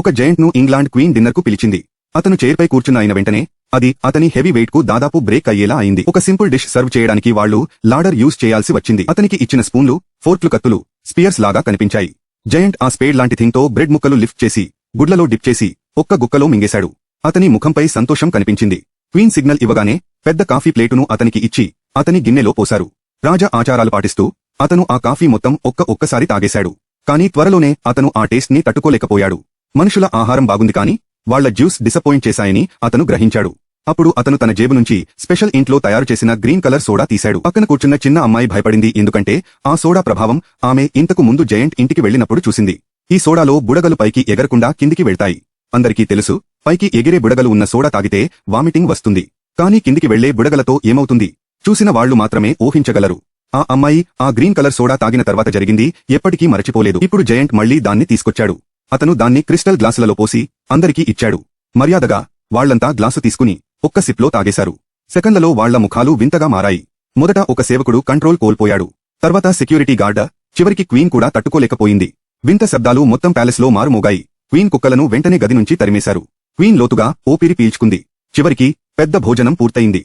ఒక జయంట్ను England queen డిన్నర్కు పిలిచింది. అతను చైర్పై కూర్చున్న అయిన వెంటనే అది అతని హెవీ వెయిట్కు దాదాపు బ్రేక్ అయ్యేలా అయింది. ఒక సింపుల్ డిష్ సర్వ్ చేయడానికి వాళ్ళు లాడర్ యూజ్ చేయాల్సి వచ్చింది. అతనికి ఇచ్చిన స్పూన్లు ఫోర్క్లు కత్తులు స్పియర్స్ లాగా కనిపించాయి. జయంట్ ఆ స్పేడ్ లాంటి థింగ్తో బ్రెడ్ ముక్కలు లిఫ్ట్ చేసి గుడ్లలో డిప్ చేసి ఒక్క గుక్కలో మింగేశాడు. అతని ముఖంపై సంతోషం కనిపించింది. క్వీన్ సిగ్నల్ ఇవ్వగానే పెద్ద కాఫీ ప్లేటును అతనికి ఇచ్చి అతని గిన్నెలో పోశారు. రాజా ఆచారాలు పాటిస్తూ అతను ఆ కాఫీ మొత్తం ఒక్క ఒక్కసారి తాగేశాడు. కానీ త్వరలోనే అతను ఆ టేస్ట్ని తట్టుకోలేకపోయాడు. మనుషుల ఆహారం బాగుంది కాని వాళ్ళ జ్యూస్ డిసప్పాయింట్ చేశాయని అతను గ్రహించాడు. అప్పుడు అతను తన జేబు నుంచి స్పెషల్ ఇంట్లో తయారు చేసిన గ్రీన్ కలర్ సోడా తీశాడు. పక్కన కూర్చున్న చిన్న అమ్మాయి భయపడింది ఎందుకంటే ఆ సోడా ప్రభావం ఆమె ఇంతకు ముందు జయంట్ ఇంటికి వెళ్ళినప్పుడు చూసింది. ఈ సోడాలో బుడగలు పైకి ఎగరకుండా కిందికి వెళ్తాయి. అందరికీ తెలుసు పైకి ఎగిరే బుడగలు ఉన్న సోడా తాగితే వామిటింగ్ వస్తుంది. కానీ కిందికి వెళ్ళే బుడగలతో ఏమవుతుంది? చూసిన వాళ్ళు మాత్రమే ఊహించగలరు. ఆ అమ్మాయి ఆ గ్రీన్ కలర్ సోడా తాగిన తర్వాత జరిగింది ఎప్పటికీ మరచిపోలేదు. ఇప్పుడు జయంట్ మళ్ళీ దాన్ని తీసుకొచ్చాడు. అతను దాన్ని క్రిస్టల్ గ్లాసులలో పోసి అందరికీ ఇచ్చాడు. మర్యాదగా వాళ్ళంతా గ్లాసు తీసుకుని ఒక్క సిప్లో తాగేశారు. సెకండ్లలో వాళ్ళ ముఖాలు వింతగా మారాయి. మొదట ఒక సేవకుడు కంట్రోల్ కోల్పోయాడు. తర్వాత సెక్యూరిటీ గార్డ చివరికి క్వీన్ కూడా తట్టుకోలేకపోయింది. వింత శబ్దాలు మొత్తం ప్యాలెస్లో మారుమోగాయి. క్వీన్ కుక్కలను వెంటనే గది నుంచి తరిమేశారు. క్వీన్ లోతుగా ఓపిరి పీల్చుకుంది. చివరికి పెద్ద భోజనం పూర్తయింది.